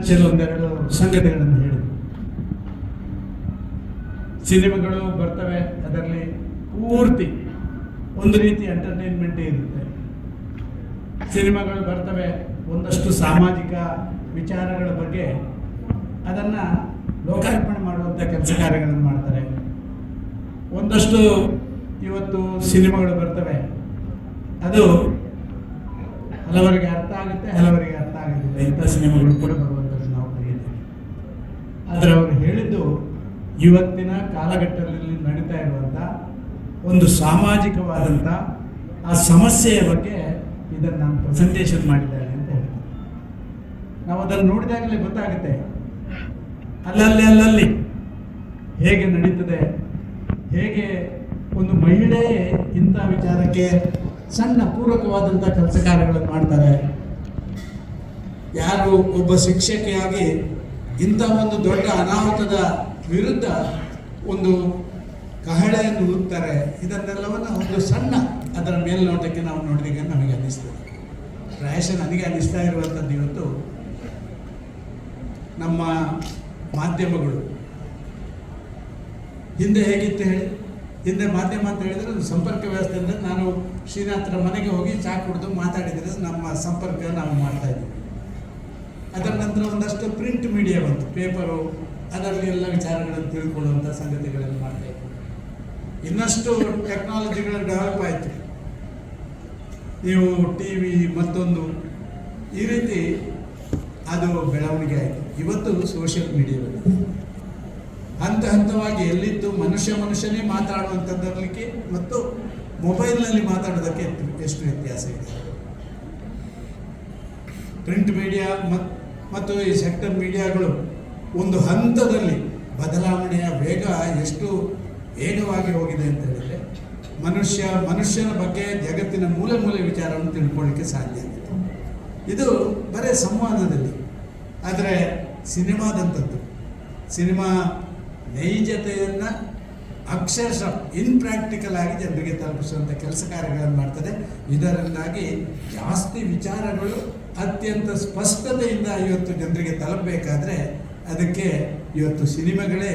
ನಚ್ಚಲು ಒಂದೆರಡು ಸಂಗತಿಗಳನ್ನು ಹೇಳಿದೆ. ಸಿನಿಮಾಗಳು ಬರ್ತವೆ, ಅದರಲ್ಲಿ ಪೂರ್ತಿ ಒಂದು ರೀತಿ ಎಂಟರ್ಟೈನ್ಮೆಂಟೇ ಇರುತ್ತೆ. ಸಿನಿಮಾಗಳು ಬರ್ತವೆ, ಒಂದಷ್ಟು ಸಾಮಾಜಿಕ ವಿಚಾರಗಳ ಬಗ್ಗೆ ಅದನ್ನು ಲೋಕಾರ್ಪಣೆ ಮಾಡುವಂಥ ಕೆಲಸ ಕಾರ್ಯಗಳನ್ನು ಮಾಡ್ತಾರೆ. ಒಂದಷ್ಟು ಇವತ್ತು ಸಿನಿಮಾಗಳು ಬರ್ತವೆ, ಅದು ಹಲವರಿಗೆ ಅರ್ಥ ಆಗುತ್ತೆ, ಹಲವರಿಗೆ ಅರ್ಥ ಆಗೋದಿಲ್ಲ. ಇಂಥ ಸಿನಿಮಾಗಳು ಕೂಡ ಹೇಳಿದ್ದು ಇವತ್ತಿನ ಕಾಲಘಟ್ಟದಲ್ಲಿ ನಡೀತಾ ಇರುವಂಥ ಒಂದು ಸಾಮಾಜಿಕವಾದಂಥ ಆ ಸಮಸ್ಯೆಯ ಬಗ್ಗೆ ಇದನ್ನು ನಾನು ಪ್ರೆಸೆಂಟೇಷನ್ ಮಾಡಿದ್ದೇನೆ ಅಂತ ಹೇಳ್ತೀನಿ. ನಾವು ಅದನ್ನು ನೋಡಿದಾಗಲೇ ಗೊತ್ತಾಗುತ್ತೆ. ಅಲ್ಲಲ್ಲಿ ಅಲ್ಲಲ್ಲಿ ಹೇಗೆ ನಡೀತದೆ, ಹೇಗೆ ಒಂದು ಮಹಿಳೆ ಇಂಥ ವಿಚಾರಕ್ಕೆ ಸಣ್ಣ ಪೂರಕವಾದಂಥ ಕೆಲಸ ಕಾರ್ಯಗಳನ್ನು ಮಾಡ್ತಾರೆ. ಯಾರು ಒಬ್ಬ ಶಿಕ್ಷಕಿಯಾಗಿ ಇಂಥ ಒಂದು ದೊಡ್ಡ ಅನಾಹುತದ ವಿರುದ್ಧ ಒಂದು ಕಹಳೆಯನ್ನು ಊದ್ತಾರೆ ಇದನ್ನೆಲ್ಲವನ್ನು ಒಂದು ಸಣ್ಣ ಅದರ ಮೇಲ್ನೋಟಕ್ಕೆ ನಾವು ನೋಡಿದಾಗ ನಮಗೆ ಅನ್ನಿಸ್ತದೆ. ಪ್ರಾಯಶಃ ನನಗೆ ಅನ್ನಿಸ್ತಾ ಇರುವಂಥದ್ದು ಇವತ್ತು ನಮ್ಮ ಮಾಧ್ಯಮಗಳು. ಹಿಂದೆ ಹೇಗಿತ್ತು ಹೇಳಿ? ಹಿಂದೆ ಮಾಧ್ಯಮ ಅಂತ ಹೇಳಿದರೆ ಒಂದು ಸಂಪರ್ಕ ವ್ಯವಸ್ಥೆ ಅಂದರೆ ನಾನು ಶ್ರೀನಾಥರ ಮನೆಗೆ ಹೋಗಿ ಚಾ ಕುಡಿದು ಮಾತಾಡಿದರೆ ನಮ್ಮ ಸಂಪರ್ಕ ನಾವು ಮಾಡ್ತಾ ನಂತರ ಒಂದಷ್ಟು ಪ್ರಿಂಟ್ ಮೀಡಿಯಾ ಬಂತು. ಪೇಪರು ಅದರಲ್ಲಿ ಎಲ್ಲ ವಿಚಾರಗಳನ್ನು ತಿಳ್ಕೊಳ್ಳುವಂಥ ಸಂಗತಿಗಳನ್ನು ಮಾಡ್ತಾ ಇನ್ನಷ್ಟು ಟೆಕ್ನಾಲಜಿಗಳು ಡೆವಲಪ್ ಆಯಿತು. ನೀವು ಟಿ ವಿ ಮತ್ತೊಂದು, ಈ ರೀತಿ ಅದು ಬೆಳವಣಿಗೆ ಆಯಿತು. ಇವತ್ತು ಸೋಷಿಯಲ್ ಮೀಡಿಯಾ ಬಂದಿದೆ ಹಂತ ಹಂತವಾಗಿ ಎಲ್ಲಿದ್ದು ಮನುಷ್ಯ ಮನುಷ್ಯನೇ ಮಾತಾಡುವಂಥದ್ದರಲಿಕ್ಕೆ ಮತ್ತು ಮೊಬೈಲ್ನಲ್ಲಿ ಮಾತಾಡೋದಕ್ಕೆ ಎಷ್ಟು ವ್ಯತ್ಯಾಸ ಇದೆ. ಪ್ರಿಂಟ್ ಮೀಡಿಯಾ ಮತ್ತು ಈ ಸೆಕ್ಟರ್ ಮೀಡಿಯಾಗಳು ಒಂದು ಹಂತದಲ್ಲಿ ಬದಲಾವಣೆಯ ವೇಗ ಎಷ್ಟು ವೇಗವಾಗಿ ಹೋಗಿದೆ ಅಂತ ಹೇಳಿದರೆ, ಮನುಷ್ಯ, ಮನುಷ್ಯನ ಬಗ್ಗೆ ಜಗತ್ತಿನ ಮೂಲೆ ಮೂಲೆ ವಿಚಾರವನ್ನು ತಿಳ್ಕೊಳ್ಳಿಕ್ಕೆ ಸಾಧ್ಯ ಆಗುತ್ತೆ ಇದು ಬರೀ ಸಂವಾದದಲ್ಲಿ. ಆದರೆ ಸಿನಿಮಾದಂಥದ್ದು, ಸಿನಿಮಾ ನೈಜತೆಯನ್ನು ಅಕ್ಷರಶಃ ಇನ್ಪ್ರಾಕ್ಟಿಕಲ್ ಆಗಿ ಜನರಿಗೆ ತಲುಪಿಸುವಂಥ ಕೆಲಸ ಕಾರ್ಯಗಳನ್ನು ಮಾಡ್ತದೆ. ಇದರಿಂದಾಗಿ ಜಾಸ್ತಿ ವಿಚಾರಗಳು ಅತ್ಯಂತ ಸ್ಪಷ್ಟತೆಯಿಂದ ಇವತ್ತು ಜನರಿಗೆ ತಲುಪಬೇಕಾದ್ರೆ ಅದಕ್ಕೆ ಇವತ್ತು ಸಿನಿಮಾಗಳೇ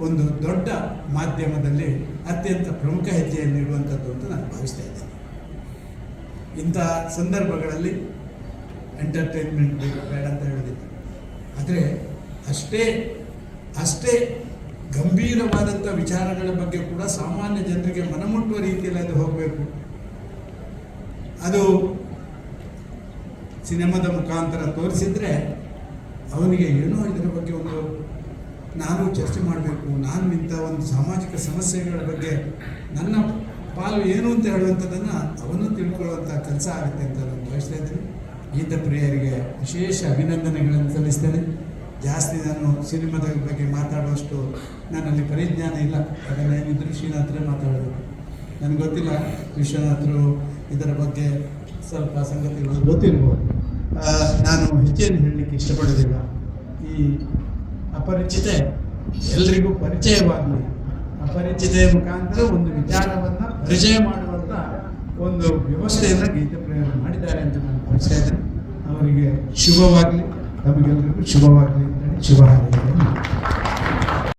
ಒಂದು ದೊಡ್ಡ ಮಾಧ್ಯಮದಲ್ಲಿ ಅತ್ಯಂತ ಪ್ರಮುಖ ಹೆಜ್ಜೆಯನ್ನು ಇಡುವಂಥದ್ದು ಅಂತ ನಾನು ಭಾವಿಸ್ತಾ ಇದ್ದೇನೆ. ಇಂಥ ಸಂದರ್ಭಗಳಲ್ಲಿ ಎಂಟರ್ಟೈನ್ಮೆಂಟ್ ಬೇಡ ಅಂತ ಹೇಳೋದಿಲ್ಲ ಆದರೆ ಅಷ್ಟೇ ಅಷ್ಟೇ ಗಂಭೀರವಾದಂಥ ವಿಚಾರಗಳ ಬಗ್ಗೆ ಕೂಡ ಸಾಮಾನ್ಯ ಜನರಿಗೆ ಮನಮುಟ್ಟುವ ರೀತಿಯಲ್ಲಿ ಅದು ಹೋಗಬೇಕು. ಅದು ಸಿನಿಮಾದ ಮುಖಾಂತರ ತೋರಿಸಿದ್ರೆ ಅವನಿಗೆ ಏನೋ ಇದರ ಬಗ್ಗೆ ಒಂದು ನಾನು ಚರ್ಚೆ ಮಾಡಬೇಕು, ನಾನು ಇಂಥ ಒಂದು ಸಾಮಾಜಿಕ ಸಮಸ್ಯೆಗಳ ಬಗ್ಗೆ ನನ್ನ ಪಾಲು ಏನು ಅಂತ ಹೇಳುವಂಥದ್ದನ್ನು ಅವನು ತಿಳ್ಕೊಳ್ಳುವಂಥ ಕೆಲಸ ಆಗುತ್ತೆ ಅಂತ ನಾನು ಭಾವಿಸ್ತಾ ಇದ್ದೀನಿ. ಗೀತ ಪ್ರಿಯರಿಗೆ ವಿಶೇಷ ಅಭಿನಂದನೆಗಳನ್ನು ಸಲ್ಲಿಸ್ತೇನೆ. ಜಾಸ್ತಿ ನಾನು ಸಿನಿಮಾದ ಬಗ್ಗೆ ಮಾತಾಡುವಷ್ಟು ನನ್ನಲ್ಲಿ ಪರಿಜ್ಞಾನ ಇಲ್ಲ. ಅದನ್ನೇನಿದ್ರು ಶ್ರೀನಾಥರೇ ಮಾತಾಡೋದು. ನನಗೆ ಗೊತ್ತಿಲ್ಲ ವಿಶ್ವನಾಥರು ಇದರ ಬಗ್ಗೆ ಸ್ವಲ್ಪ ಸಂಗತಿಗಳು. ಗೊತ್ತಿರ್ಬೋದು. ನಾನು ಹೆಚ್ಚೇನು ಹೇಳಲಿಕ್ಕೆ ಇಷ್ಟಪಡೋದಿಲ್ಲ ಈ ಅಪರಿಚಿತೆ, ಎಲ್ರಿಗೂ ಪರಿಚಯವಾಗಲಿ. ಅಪರಿಚಿತೆಯ ಮುಖಾಂತರ ಒಂದು ವಿಚಾರವನ್ನು ಪರಿಚಯ ಮಾಡುವಂಥ ಒಂದು ವ್ಯವಸ್ಥೆಯನ್ನು ಗೀತೆ ಪ್ರಯೋಗ ಮಾಡಿದ್ದಾರೆ ಅಂತ ನಾನು ಭಾವಿಸ್ತಾ ಅವರಿಗೆ ಶುಭವಾಗಲಿ. 남겨두고 집어가야 되기 집어하는 거예요.